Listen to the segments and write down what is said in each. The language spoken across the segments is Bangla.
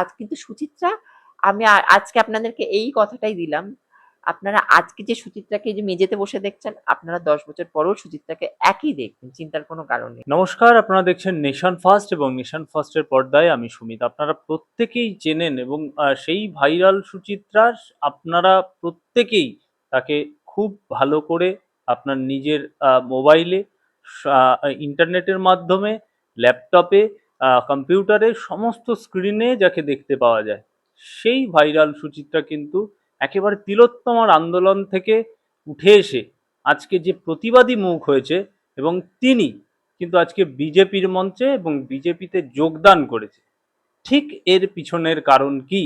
আজ কিন্তু সুচিত্রা, আমি আজকে আপনাদেরকে এই কথাটাই দিলাম। আপনারা আজকে যে সুচিত্রাকে যে মেঝেতে বসে দেখছেন, আপনারা দশ বছর পরেও সুচিত্রাকে একই দেখবেন, চিন্তার কোনো কারণ নেই। নমস্কার, আপনারা দেখছেন নেশন ফার্স্ট এবং নেশন ফার্স্টের পর্দায় আমি সুমিত। আপনারা প্রত্যেকেই চেনেন এবং সেই ভাইরাল সুচিত্রা আপনারা প্রত্যেকেই তাকে খুব ভালো করে আপনার নিজের মোবাইলে ইন্টারনেটের মাধ্যমে, ল্যাপটপে আহ, কম্পিউটারে সমস্ত স্ক্রিনে যাকে দেখতে পাওয়া যায় সেই ভাইরাল সুচিত্রা কিন্তু একেবারে তিলোত্তমার আন্দোলন থেকে উঠে এসে আজকে যে প্রতিবাদী মুখ হয়েছে এবং তিনি কিন্তু আজকে বিজেপির মঞ্চে এবং বিজেপিতে যোগদান করেছে ঠিক এর পিছনের কারণ কি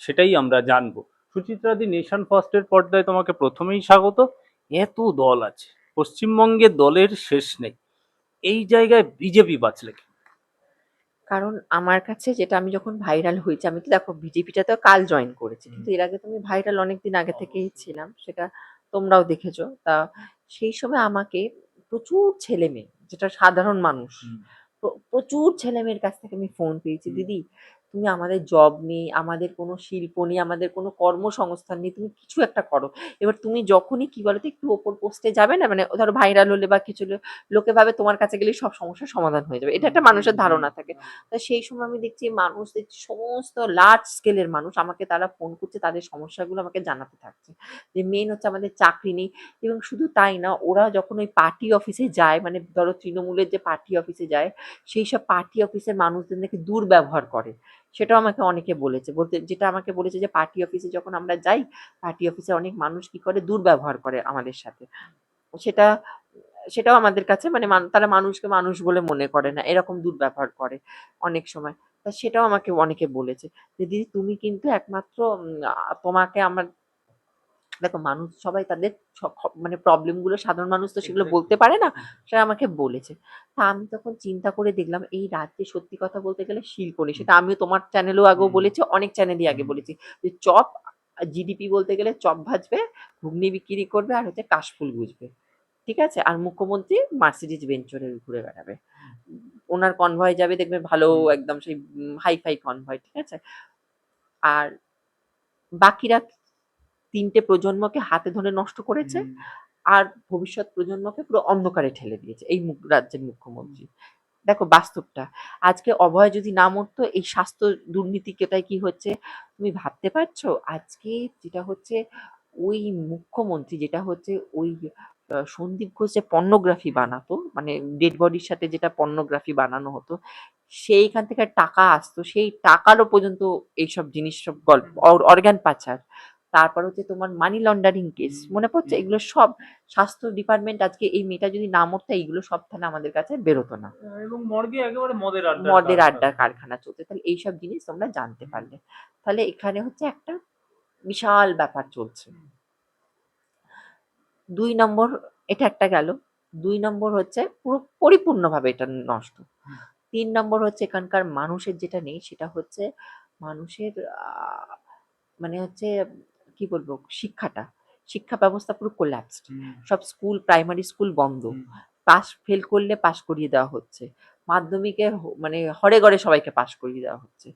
সেটাই আমরা জানব সুচিত্রাদি নেশন ফার্স্টের পর্দায় তোমাকে প্রথমেই স্বাগত এত দল আছে পশ্চিমবঙ্গে দলের শেষ নেই এই জায়গায় বিজেপি বাঁচলে কি? কারণ আমার কাছে যেটা আমি যখন ভাইরাল হয়েছি আমি তো দেখো বিজেপিটা তো কাল জয়েন করেছি কিন্তু এর আগে তো আমি ভাইরাল অনেকদিন আগে থেকেই ছিলাম সেটা তোমরাও দেখেছ। তা সেই সময় আমাকে প্রচুর ছেলে মেয়ে যেটা সাধারণ মানুষ প্র- প্রচুর ছেলে মেয়ের কাছ থেকে আমি ফোন পেয়েছি। দিদি তুমি আমাদের জব নেই, আমাদের কোনো শিল্প নেই, আমাদের কোনো কর্মসংস্থান নেই, তুমি কিছু একটা করো। এবার তুমি যখনই কি তো, একটু ওপর পোস্টে যাবে না? মানে ধরো ভাইরাল হলে বা কিছু লোকে ভাবে তোমার কাছে গেলে সব সমস্যার সমাধান হয়ে যাবে। এটা একটা মানুষের ধারণা থাকে। তা সেই সময় আমি দেখছি মানুষ দেখছি সমস্ত লার্জ স্কেলের মানুষ আমাকে তারা ফোন করছে, তাদের সমস্যাগুলো আমাকে জানাতে থাকছে। যে মেন হচ্ছে আমাদের চাকরি নেই। এবং শুধু তাই না, ওরা যখন ওই পার্টি অফিসে যায় মানে ধরো তৃণমূলের যে পার্টি অফিসে যায়, সেই সব পার্টি অফিসের মানুষদের নাকি দুর্ব্যবহার করে। সেটাও আমাকে অনেকে বলেছে। বলতে, যেটা আমাকে বলেছে যে পার্টি অফিসে যখন আমরা যাই পার্টি অফিসে অনেক মানুষ কি করে? দুর্ব্যবহার করে আমাদের সাথে। সেটা, সেটাও আমাদের কাছে মানে তারা মানুষকে মানুষ বলে মনে করে না, এরকম দুর্ব্যবহার করে অনেক সময়। তা সেটাও আমাকে অনেকে বলেছে যে, দিদি, তুমি কিন্তু একমাত্র তোমাকে আমার দেখো মানুষ সবাই তাদের মানে প্রবলেমগুলো সাধারণ মানুষ তো সেগুলো বলতে পারে না সেটা আমাকে বলেছে। তা আমি তখন চিন্তা করে দেখলাম এই রাজ্যে সত্যি কথা বলতে গেলে শিল্প নেই সেটা আমিও তোমার চ্যানেলেও আগেও বলেছি অনেক চ্যানেলই আগে বলেছি। যে চপ জিডিপি বলতে গেলে চপ ভাজবে ঘুগনি বিক্রি করবে আর হচ্ছে কাশফুল বুঝবে ঠিক আছে? আর মুখ্যমন্ত্রী মার্সিডিজ বেঞ্চরে ঘুরে বেড়াবে। ওনার কনভয় যাবে দেখবে ভালো একদম সেই হাই ফাই কনভয় ঠিক আছে? আর বাকিরা তিনটে প্রজন্মকে হাতে ধরে নষ্ট করেছে আর ভবিষ্যৎ প্রজন্মকে পুরো অন্ধকারে ঠেলে দিয়েছে এই রাজ্যের মুখ্যমন্ত্রী। দেখো বাস্তবটা আজকে অভয় যদি না মরতো এই স্বাস্থ্য দুর্নীতিকেটাই কি হচ্ছে? তুমি ভাবতে পারছ? আজকে যেটা হচ্ছে ওই মুখ্যমন্ত্রী যেটা হচ্ছে ওই সন্দীপ ঘোষ যে পর্নোগ্রাফি বানাতো মানে ডেড বডির সাথে যেটা পর্নোগ্রাফি বানানো হতো সেইখান থেকে টাকা আসতো সেই টাকারও পর্যন্ত এইসব জিনিস সব গল্প অর্গান পাচার। তারপর হচ্ছে তোমার মানি লন্ডারিং কেস মনে পড়ছে? এগুলো সব স্বাস্থ্য ডিপার্টমেন্ট আজকে এই মেয়েটা যদি না মরতো এইগুলো সব তাহলে আমাদের কাছে বেরোতো না। এবং মর্গে একেবারে মদের আড্ডা মদের আড্ডার কারখানা চলছে। তাহলে এইসব জিনিস তোমরা জানতে পারলে। তাহলে এখানে হচ্ছে একটা বিশাল ব্যাপার চলছে। দুই নম্বর এটা একটা গেল। দুই নম্বর হচ্ছে পুরো পরিপূর্ণভাবে এটা নষ্ট। তিন নম্বর হচ্ছে এখানকার মানুষের যেটা নেই সেটা হচ্ছে মানুষের আহ, মানে হচ্ছে কি বলব শিক্ষাটা। শিক্ষা ব্যবস্থা পুরো কোল্যাপসড সব স্কুল প্রাইমারি স্কুল বন্ধ। পাস ফেল করলে পাস করিয়ে দেওয়া হচ্ছে। মাধ্যমিকে মানে হরে গড়ে সবাইকে পাস করিয়ে দেওয়া হচ্ছে।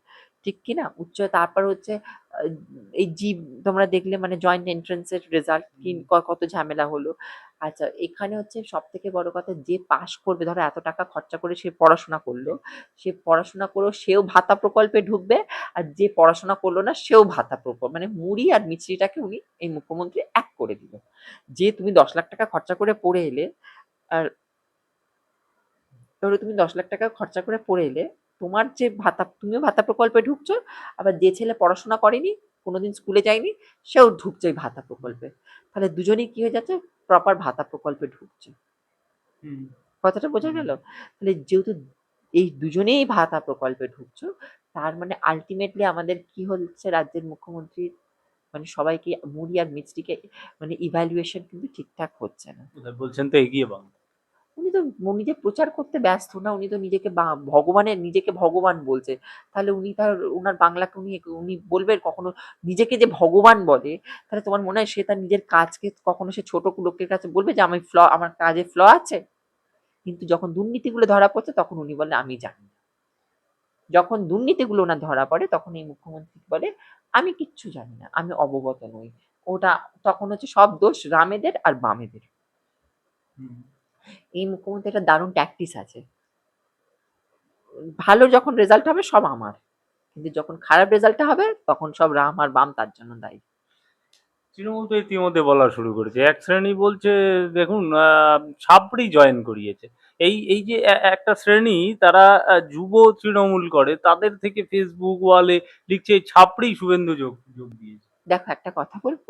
ঠিক কি না উচ্চ তারপর হচ্ছে এই জীব তোমরা দেখলে মানে জয়েন্ট এন্ট্রান্সের রেজাল্ট কি কত ঝামেলা হলো? আচ্ছা এখানে হচ্ছে সব থেকে বড় কথা যে পাস করবে ধরো এত টাকা খরচা করে সে পড়াশোনা করল সে পড়াশোনা করেও সেও ভাতা প্রকল্পে ঢুকবে আর যে পড়াশোনা করল না সেও ভাতা প্রকল্প মানে মুড়ি আর মিছরিটাকে উনি এই মুখ্যমন্ত্রী এক করে দিল। যে তুমি দশ লাখ টাকা খরচা করে পড়ে এলে আর ধরো তুমি দশ লাখ টাকা খরচা করে পড়ে এলে তোমার যে ভাতা তুমিও ভাতা প্রকল্পে ঢুকছো আবার যে ছেলে পড়াশোনা করেনি কোনোদিন স্কুলে যায়নি সেও ঢুকছে ওই ভাতা প্রকল্পে। তাহলে দুজনেই কি হয়ে যাচ্ছে? প্রপার ভাতা প্রকল্পে ঢুকছে। কথাটা বোঝা গেল? তাহলে যেহেতু এই দুজনেই ভাতা প্রকল্পে ঢুকছো তার মানে আলটিমেটলি আমাদের কি হচ্ছে রাজ্যের মুখ্যমন্ত্রীর মানে সবাইকে মুড়ি আর মিষ্টিকে মানে ইভ্যালুয়েশন কিন্তু ঠিকঠাক হচ্ছে না। বলছেন তো এগিয়ে বাংলা। উনি তো নিজে প্রচার করতে ব্যস্ত না, উনি তো নিজেকে বা- ভগবানের, নিজেকে ভগবান বলছে। তাহলে উনি তার ওনার বাংলাকে উনি উনি বলবেন কখনো নিজেকে যে ভগবান বলে, তাহলে তোমার মনে হয় সে তার নিজের কাজকে কখনো সে ছোট লোকের কাছে বলবে যে, আমি ফ্ল, আমার কাজে ফ্ল আছে? কিন্তু যখন দুর্নীতিগুলো ধরা পড়ছে, তখন উনি বলে আমি জানি না। যখন দুর্নীতিগুলো ওনার ধরা পড়ে, তখন এই মুখ্যমন্ত্রী বলে, আমি কিচ্ছু জানি না, আমি অবগত নই। ওটা তখন হচ্ছে সব দোষ রামেদের আর বামেদের। এই মুখ্যমন্ত্রী একটা দারুণ ট্যাকটিস আছে। ভালো যখন রেজাল্ট হবে সব আমার। কিন্তু যখন খারাপ রেজাল্টটা হবে তখন সব রাম আর বাম তার জন্য দায়ী। তৃণমূল তো ইতিমধ্যে বলা শুরু করেছে। এক শ্রেণি বলছে দেখুন ছাপড়ি জয়েন করিয়েছে। এই এই যে একটা শ্রেণি তারা যুব তৃণমূল করে তাদের থেকে ফেসবুক ওয়ালে লিখছে ছাপড়ি শুভেন্দু যোগ যোগ দিয়েছে। দেখো একটা কথা বলব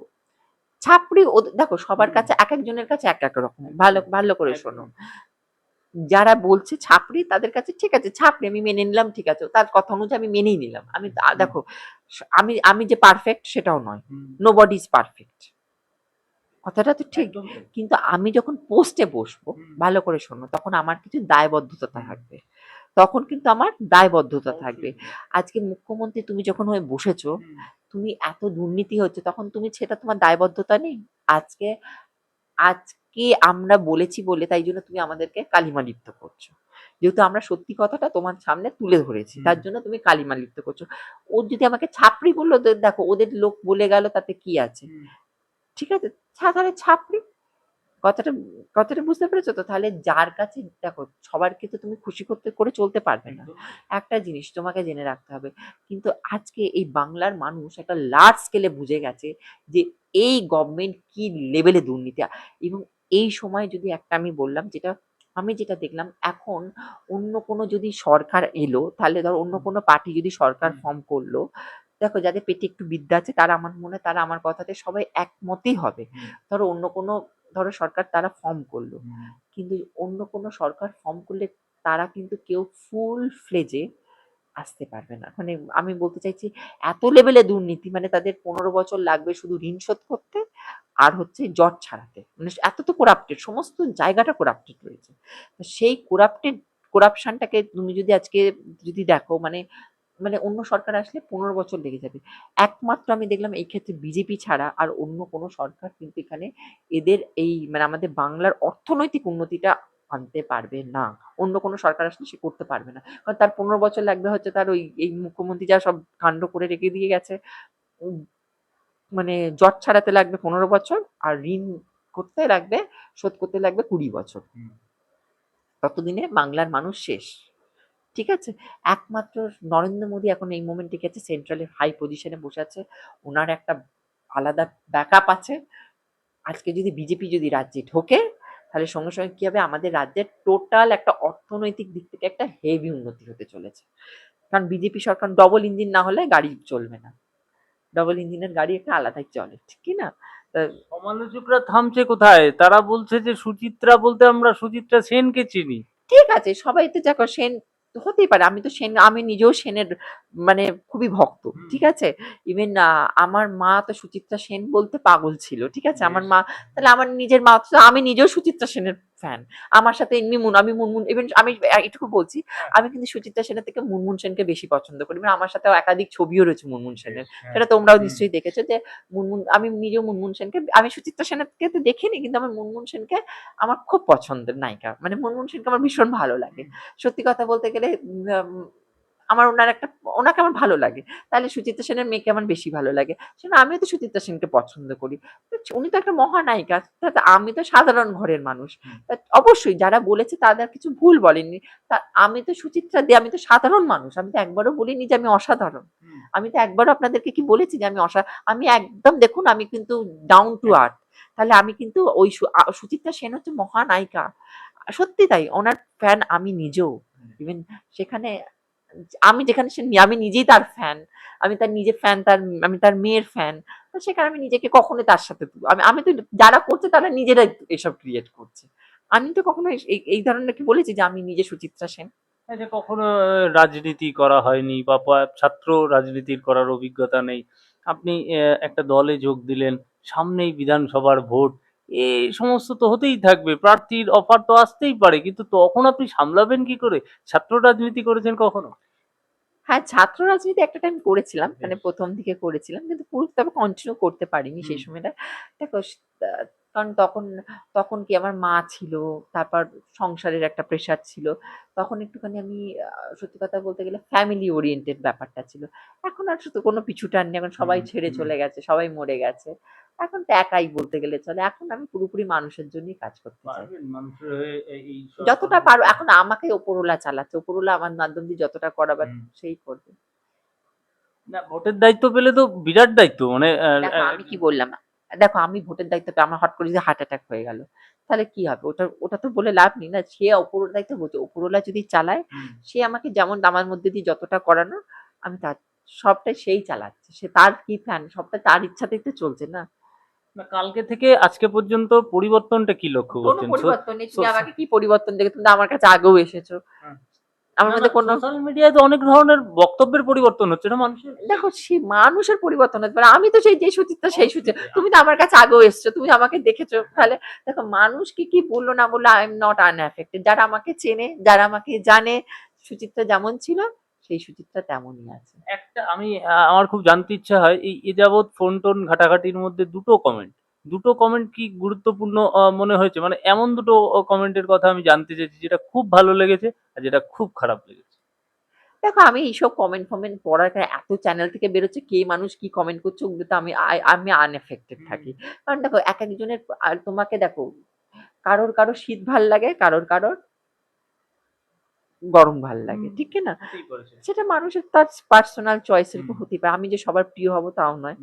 ছাপড়ি দেখো সবার কাছে এক একজনের কাছে এক এক রকম ভালো ভালো করে শোনো যারা বলছে ছাপড়ি তাদের কাছে ঠিক আছে ছাপড়ি আমি মেনে নিলাম ঠিক আছে। তার কথা অনুযায়ী আমি মেনেই নিলাম। আমি দেখো আমি আমি যে পারফেক্ট সেটাও নয়। নো বডি ইজ পারফেক্ট কথাটা তো ঠিক। কিন্তু আমি যখন পোস্টে বসবো ভালো করে শোনো তখন আমার কিছু দায়বদ্ধতা থাকবে। তখন কিন্তু আমার দায়বদ্ধতা থাকবে। আজকে মুখ্যমন্ত্রী তুমি যখন হয়ে বসেছো। তুমি এত দুর্নীতি হচ্ছে তখন তুমি সেটা তোমার দায়বদ্ধতা নেই? আজকে আজকে আমরা বলেছি বলে তাই জন্য তুমি আমাদেরকে কালিমা লিপ্ত করছ। যেহেতু আমরা সত্যি কথাটা তোমার সামনে তুলে ধরেছি তার জন্য তুমি কালিমা লিপ্ত করছ। ও যদি আমাকে ছাপড়ি বলল দেখো ওদের লোক বলে গেল তাতে কি আছে? ঠিক আছে? ছাপড়ি কথাটা কথাটা বুঝতে পেরেছ তো? তাহলে যার কাছে দেখো সবারকে তো তুমি খুশি করতে করে চলতে পারবে না। একটা জিনিস তোমাকে জেনে রাখতে হবে কিন্তু আজকে এই বাংলার মানুষ একটা লার্জ স্কেলে বুঝে গেছে যে এই গভর্নমেন্ট কি লেভেলে দুর্নীতি এবং এই সময় যদি একটা আমি বললাম যেটা আমি যেটা দেখলাম এখন অন্য কোনো যদি সরকার এলো তাহলে ধর অন্য কোনো পার্টি যদি সরকার ফর্ম করল দেখো যাদের পেটে একটু বিদ্যা আছে তারা আমার মনে তারা আমার কথাতে সবাই একমতই হবে। ধরো অন্য কোনো ধরো সরকার তারা ফর্ম করল। কিন্তু অন্য কোনো সরকার ফর্ম করলে তারা কিন্তু কেউ ফুল ফ্লেজে আসতে পারবে না। মানে আমি বলতে চাইছি এত লেভেলে দুর্নীতি মানে তাদের পনেরো বছর লাগবে শুধু ঋণ শোধ করতে আর হচ্ছে জট ছাড়াতে। মানে এত তো করাপ্টেড সমস্ত জায়গাটা করাপ্টেড রয়েছে। তো সেই করাপ্টেড করাপশনটাকে তুমি যদি আজকে যদি দেখো মানে মানে অন্য সরকার আসলে পনেরো বছর লেগে যাবে। একমাত্র আমি দেখলাম এই ক্ষেত্রে বিজেপি ছাড়া আর অন্য কোনো সরকার কিন্তু এখানে এদের এই মানে আমাদের বাংলার অর্থনৈতিক উন্নতিটা আনতে পারবে না। অন্য কোনো সরকার আসলে সে করতে পারবে না। কারণ তার পনেরো বছর লাগবে হচ্ছে তার ওই এই মুখ্যমন্ত্রী যা সব কাণ্ড করে রেখে দিয়ে গেছে। মানে জট ছাড়াতে লাগবে পনেরো বছর আর ঋণ করতে লাগবে শোধ করতে লাগবে কুড়ি বছর। ততদিনে বাংলার মানুষ শেষ। ঠিক আছে? একমাত্র নরেন্দ্র মোদী এখন এই মোমেন্টে গেছে সেন্ট্রালের হাই পজিশনে বসে আছে। ওনার একটা আলাদা ব্যাকআপ আছে। আজকে যদি বিজেপি যদি রাজ্যে ঢোকে তাহলে সঙ্গে সঙ্গে কি হবে? আমাদের রাজ্যের টোটাল একটা অর্থনৈতিক দিক থেকে একটা হেভি উন্নতি হতে চলেছে। কারণ বিজেপি সরকার ডবল ইঞ্জিন না হলে গাড়ি চলবে না। ডবল ইঞ্জিনের গাড়ি একটা আলাদাই চলে ঠিক কি না? তা সমালোচকরা থামছে কোথায়? তারা বলছে যে সুচিত্রা বলতে আমরা সুচিত্রা সেনকে চিনি। ঠিক আছে সবাই তো দেখো সেন হতেই পারে। আমি তো সেন আমি নিজেও সেনের মানে খুবই ভক্ত ঠিক আছে? ইভেন আমার মা তো সুচিত্রা সেন বলতে পাগল ছিল ঠিক আছে? আমার মা তাহলে আমার নিজের মা আমি নিজেও সুচিত্রা সেনের ফ্যান আমার সাথে এমনি মুন আমি মুনমুন ইভেন আমি এটুকু বলছি হ্যাঁ। আমি কিন্তু সুচিত্রা সেনের থেকে মুনমুন সেনকে বেশি পছন্দ করি মানে আমার সাথে একাধিক ছবিও রয়েছে মুনমুন সেনের হ্যাঁ। সেটা তোমরাও। নিশ্চয়ই দেখেছ যে মুনমুন আমি নিজেও মুনমুন সেনকে আমি সুচিত্রা সেনকে তো দেখিনি কিন্তু আমার মুনমুন সেনকে আমার খুব পছন্দের নায়িকা মানে মুনমুন সেনকে আমার ভীষণ ভালো লাগে সত্যি কথা বলতে গেলে আমার ওনার একটা ওনাকে আমার ভালো লাগে। তাহলে সুচিত্রা সেনের মেয়েকে আমার বেশি ভালো লাগে। সেটা আমিও তো সুচিত্রা সেনকে পছন্দ করি। উনি তো একটা মহানায়িকা। আমি তো সাধারণ ঘরের মানুষ। অবশ্যই যারা বলেছে তাদের কিছু ভুল বলেনি তা আমি তো সুচিত্রা দিয়ে আমি তো সাধারণ মানুষ। আমি তো একবারও বলিনি যে আমি অসাধারণ। আমি তো একবারও আপনাদেরকে কি বলেছি যে আমি অসা আমি একদম দেখুন আমি কিন্তু ডাউন টু আর্থ তাহলে আমি কিন্তু ওই সুচিত্রা সেন হচ্ছে মহানায়িকা। সত্যি তাই ওনার ফ্যান আমি নিজেও। ইভেন সেখানে আমি যেখানে সে আমি নিজেই তার ফ্যান আমি তার নিজের ফ্যান তার, আমি তার মেয়ের ফ্যান তো সেখানে আমি নিজেকে কখনো তার সাথে আমি আমি তো যারা করছে তারা নিজেরাই এসব ক্রিয়েট করছে। আমি তো কখনো এই- ধরনের কি বলেছি যে আমি নিজে সুচিত্রা সেন। যে কখনো রাজনীতি করা হয়নি বা ছাত্র রাজনীতির করার অভিজ্ঞতা নেই, আপনি একটা দলে যোগ দিলেন, সামনেই বিধানসভার ভোট এই সমস্ত তো হতেই থাকবে, প্রার্থীর অফার তো আসতেই পারে, কিন্তু তখন আপনি সামলাবেন কি করে? ছাত্র রাজনীতি করেছেন কখনো? হ্যাঁ ছাত্র রাজনীতি একটা টাইম করেছিলাম মানে প্রথম দিকে করেছিলাম কিন্তু পুরো তবে কন্টিনিউ করতে পারিনি সেই সময়টা। দেখো কারণ তখন তখন কি আমার মা ছিল তারপর সংসারের একটা প্রেশার ছিল। তখন একটুখানি আমি সত্যি কথা বলতে গেলে ফ্যামিলি ওরিয়েন্টেড ব্যাপারটা ছিল। এখন আর শুধু কোনো পিছুটান নেই এখন সবাই ছেড়ে চলে গেছে সবাই মরে গেছে। এখন তো একাই বলতে গেলে চলে। এখন আমি পুরোপুরি মানুষের জন্যই কাজ করতে চাই। যতটা পারো এখন আমাকে ওপরওয়ালা চালাচ্ছে। ওপরওয়ালা আমার মাধ্যম দিয়ে যতটা করাবার সেই করবে। না ভোটের দায়িত্ব পেলে তো বিরাট দায়িত্ব। মানে আমি কি বললাম? দেখো আমি ভোটের দায়িত্ব পেয়ে আমার হট করে যদি হার্ট অ্যাটাক হয়ে গেল তাহলে কি হবে? ওটা ওটা তো বলে লাভ নেই না সে ওপরওয়ালা দায়িত্ব বলছে ওপরওয়ালা যদি চালায় সে আমাকে যেমন আমার মধ্যে দিয়ে যতটা করানো আমি তার সবটাই সেই চালাচ্ছে সে তার কি প্ল্যান সবটা তার ইচ্ছাতেই তো চলছে না। কালকে থেকে আজকে পর্যন্ত পরিবর্তনটা কি লক্ষ্য করছেন? পরিবর্তন আমাকে কি পরিবর্তন দেখে তুমি আমার কাছে আগেও এসেছ। হুম। আমার মধ্যে কোনো সোশ্যাল মিডিয়ায় তো অনেক ধরনের বক্তব্যের পরিবর্তন হচ্ছে না মানুষের? দেখো সে মানুষের পরিবর্তন হতে পারে। আমি তো সেই যে সুচিত্রা সেই সুচিত্রা তুমি তো আমার কাছে আগেও এসছো তুমি আমাকে দেখেছ। তাহলে দেখো মানুষ কি কি বলল না বলল আই এম নট আনএফেক্টেড যারা আমাকে চেনে যারা আমাকে জানে সুচিত্রা যেমন ছিল সেই সুচিত্রা তেমনই আছে। একটা আমি আমার খুব জানতে ইচ্ছা হয় এই এ যাবৎ ফোন টোন ঘাটাঘাটির মধ্যে দুটো কমেন্ট দুটো কমেন্ট কি গুরুত্বপূর্ণ মনে হয়েছে? মানে এমন দুটো কমেন্টের কথা আমি জানতে চাইছি যেটা খুব ভালো লেগেছে আর যেটা খুব খারাপ লেগেছে। দেখো আমি এইসব কমেন্ট ফমেন্ট পড়ার কারণে এত চ্যানেল থেকে বেরোচ্ছে কে মানুষ কি কমেন্ট করছে ওগুলোতে আমি আমি আনএফেক্টেড থাকি। কারণ দেখো এক একজনের তোমাকে দেখো কারোর কারোর শীত ভালো লাগে কারোর কারোর গরম ভালো লাগে ঠিক না? সেটা মানুষের তার পার্সোনাল চয়েসের উপর। হতে পারে। আমি যে সবার প্রিয় হব তাও নয়।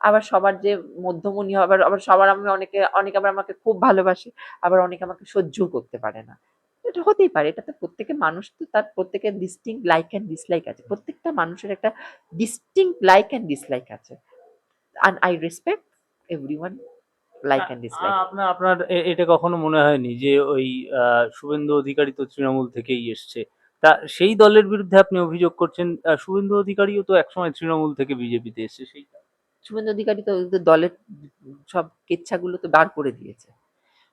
আবার সবার যে মধ্যমণি হবে আবার সবার আমি অনেকে অনেকে আবার আমাকে খুব ভালোবাসে আবার অনেকে আমাকে সহ্যও করতে পারে না। এটা হতেই পারে। এটা তো প্রত্যেকে মানুষ তো তার প্রত্যেকের ডিস্টিং লাইক অ্যান্ড ডিসলাইক আছে। প্রত্যেকটা মানুষের একটা ডিস্টিং লাইক অ্যান্ড ডিসলাইক আছে। And I respect everyone and dislike. আ- আপনার আপনার এটা কখনো মনে হয়নি যে ওই শুভেন্দু অধিকারী তো তৃণমূল থেকেই এসছে। তা সেই দলের বিরুদ্ধে আপনি অভিযোগ করছেন শুভেন্দু অধিকারীও তো একসময় তৃণমূল থেকে বিজেপিতে এসছে সেই শুভেন্দু অধিকারী তো দলের সব কেচ্ছাগুলো তো বার করে দিয়েছে।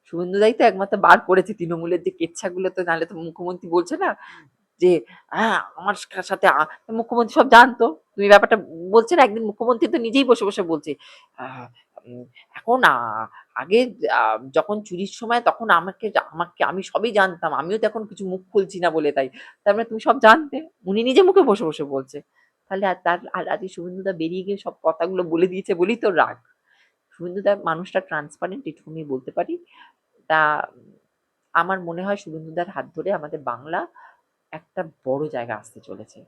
শুভেন্দু দাই তো একমাত্র বার করেছে তৃণমূলের যে কেচ্ছাগুলো তো নাহলে তো মুখ্যমন্ত্রী বলছে না যে হ্যাঁ আমার সাথে মুখ্যমন্ত্রী সব জানতো। তুমি ব্যাপারটা বলছে না একদিন মুখ্যমন্ত্রী তো নিজেই বসে বসে বলছে এখন আগে যখন চুরির সময় তখন আমাকে আমাকে আমি সবই জানতাম। আমিও তো এখন কিছু মুখ খুলছি না বলে তাই। তার মানে তুমি সব জানতে, উনি নিজে মুখে বসে বসে বলছে। তাহলে আর তার, আর আজকে শুভেন্দুদা বেরিয়ে গিয়ে সব কথাগুলো বলে দিয়েছে বলেই তো রাগ। শুভেন্দুদা মানুষটা ট্রান্সপারেন্ট এটুকু আমি বলতে পারি। তা, আমার মনে হয় শুভেন্দুদার হাত ধরে আমাদের বাংলা একটা বড় জায়গা আসতে চলেছে।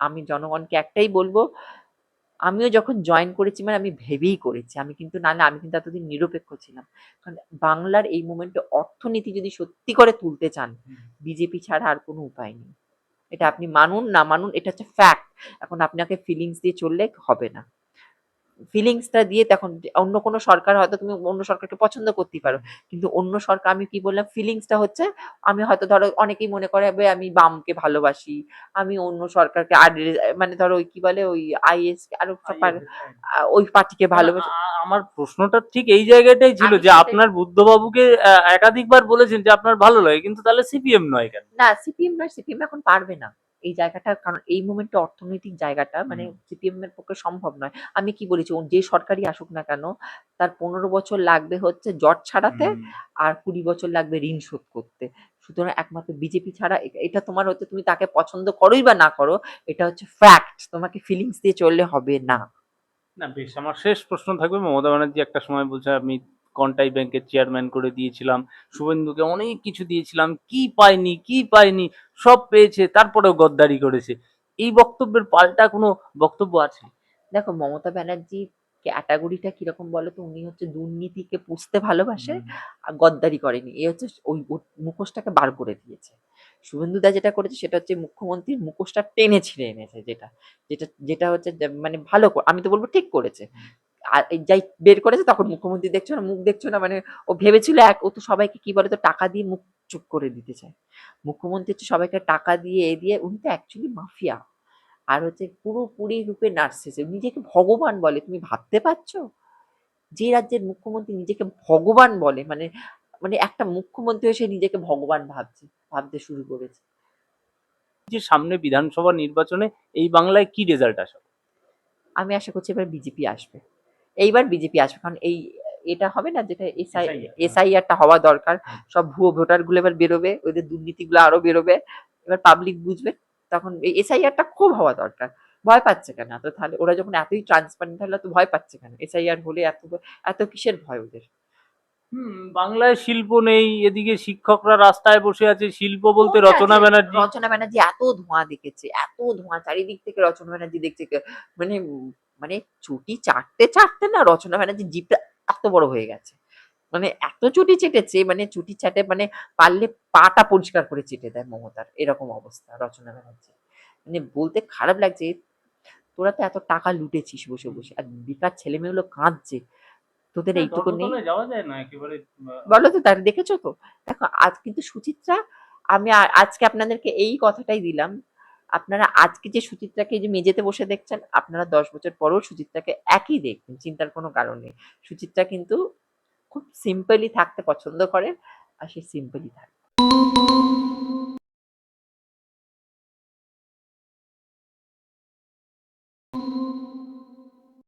আমি জনগণকে একটাই বলব আমিও যখন জয়েন করেছি মানে আমি ভেবেই করেছি। আমি কিন্তু না আমি কিন্তু এতদিন নিরপেক্ষ ছিলাম। কারণ বাংলার এই মুমেন্টে অর্থনীতি যদি সত্যি করে তুলতে চান বিজেপি ছাড়া আর কোনো উপায় নেই। এটা আপনি মানুন না মানুন এটা হচ্ছে ফ্যাক্ট এখন আপনাকে ফিলিংস দিয়ে চললে হবে না। ফিলিংসটা দিয়ে তখন অন্য কোনো সরকার হয়তো তুমি অন্য সরকারকে পছন্দ করতেই পারো। কিন্তু অন্য সরকার আমি কি বললাম ফিলিংসটা হচ্ছে আমি হয়তো ধরো অনেকেই মনে করে "বে, আমি বামকে ভালোবাসি আমি অন্য সরকারকে আর মানে ধরো ওই কি বলে ওই আইএস আরও সব ওই পার্টিকে ভালোবাসি। আমার প্রশ্নটা ঠিক এই জায়গাটাই ছিল যে আপনার বুদ্ধবাবুকে একাধিকবার বলেছেন যে আপনার ভালো লাগে কিন্তু তাহলে সিপিএম নয় কেন? না সিপিএম নয় সিপিএম এখন পারবে না। এই জায়গাটা কারণ এই মুমেন্টে অর্থনৈতিক জায়গাটা মানে হুম। সিপিএম এর পক্ষে সম্ভব নয় আমি কি বলেছি ও যে সরকারই আসুক না কেন তার পনেরো বছর লাগবে হচ্ছে জট ছাড়াতে হুম। আর কুড়ি বছর লাগবে ঋণ শোধ করতে সুতরাং একমাত্র বিজেপি ছাড়া এ- এটা তোমার হচ্ছে তুমি তাকে পছন্দ করোই বা না করো এটা হচ্ছে ফ্যাক্ট তোমাকে ফিলিংস দিয়ে চললে হবে না না বেশ আমার শেষ প্রশ্ন থাকবে মমতা ব্যানার্জি একটা সময় বলছে আমি কন্টাই ব্যাংকের চেয়ারম্যান করে দিয়েছিলাম শুভেন্দুকে অনেক কিছু দিয়েছিলাম কি পায়নি কি পায়নি সব পেয়েছে তারপরেও গদ্দারি করেছে। এই বক্তব্যের পাল্টা কোনো বক্তব্য আছে? দেখো মমতা ব্যানার্জি ক্যাটাগরিটা কীরকম বলো তো উনি হচ্ছে দুর্নীতিকে পুষতে ভালোবাসে আর গদ্দারি করেনি। এ হচ্ছে ওই মুখোশটাকে বার করে দিয়েছে। শুভেন্দু দা যেটা করেছে সেটা হচ্ছে মুখ্যমন্ত্রীর মুখোশটা টেনে ছিঁড়ে এনেছে যেটা যেটা যেটা হচ্ছে মানে ভালো আমি তো বলব ঠিক করেছে। যাই বের করেছে তখন মুখ্যমন্ত্রী দেখছ না মুখ দেখছ না মানে ও ভেবেছিল এক ও তো সবাইকে কি বলে তো টাকা দিয়ে মুখ চুপ করে দিতে চায়। মুখ্যমন্ত্রী হচ্ছে সবাইকে টাকা দিয়ে এ দিয়ে উনি তো অ্যাকচুয়ালি মাফিয়া। আর হচ্ছে পুরোপুরি রূপে নার্সিসে নিজেকে ভগবান বলে তুমি ভাবতে পারছ? যে রাজ্যের মুখ্যমন্ত্রী নিজেকে ভগবান বলে মানে মানে একটা মুখ্যমন্ত্রী এসে নিজেকে ভগবান ভাবছে ভাবতে শুরু করেছে। যে সামনে বিধানসভা নির্বাচনে এই বাংলায় কি রেজাল্ট আসবে? আমি আশা করছি এবার বিজেপি আসবে। এইবার বিজেপি আসবে। কারণ এই এটা হবে না যেটা এসআই এসআইআরটা হওয়া দরকার। সব ভুয়ো ভোটারগুলো এবার বেরোবে ওদের দুর্নীতিগুলো আরও বেরোবে। এবার পাবলিক বুঝবে তখন এই এসআইআরটা খুব হওয়া দরকার। ভয় পাচ্ছে কেন? এত তাহলে ওরা যখন এতই ট্রান্সপারেন্ট তাহলে তো ভয় পাচ্ছে কেন? এসআইআর হলে এত এত কিসের ভয় ওদের? হুম বাংলায় শিল্প নেই এদিকে শিক্ষকরা রাস্তায় বসে আছে শিল্প বলতে রচনা ব্যানার্জি। রচনা ব্যানার্জি এত ধোঁয়া দেখেছে এত ধোঁয়া চারিদিক থেকে রচনা ব্যানার্জি দেখছে। মানে মানে চুটি চাটতে চাটতে না রচনা ব্যানার্জি জিপটা এত বড় হয়ে গেছে। মানে এত চুটি চেটেছে মানে চুটি চাটে মানে পারলে পাটা পরিষ্কার করে চেটে দেয় মমতার। এরকম অবস্থা রচনা ব্যানার্জি। মানে বলতে খারাপ লাগছে তোরা তো এত টাকা লুটেছিস বসে বসে আর বেকার ছেলে মেয়েগুলো কাঁদছে। তোদের এইটুকু নেই। বলো তো তার দেখেছ তো? দেখো আজ কিন্তু সুচিত্রা আমি আজকে আপনাদেরকে এই কথাটাই দিলাম আপনারা আজকে যে সুচিত্রাকে যে মেঝেতে বসে দেখছেন, আপনারা দশ বছর পরেও সুচিত্রাকে একই দেখবেন, চিন্তার কোনো কারণ নেই। সুচিত্রা কিন্তু খুব সিম্পলি থাকতে পছন্দ করে আর সে সিম্পলি থাকে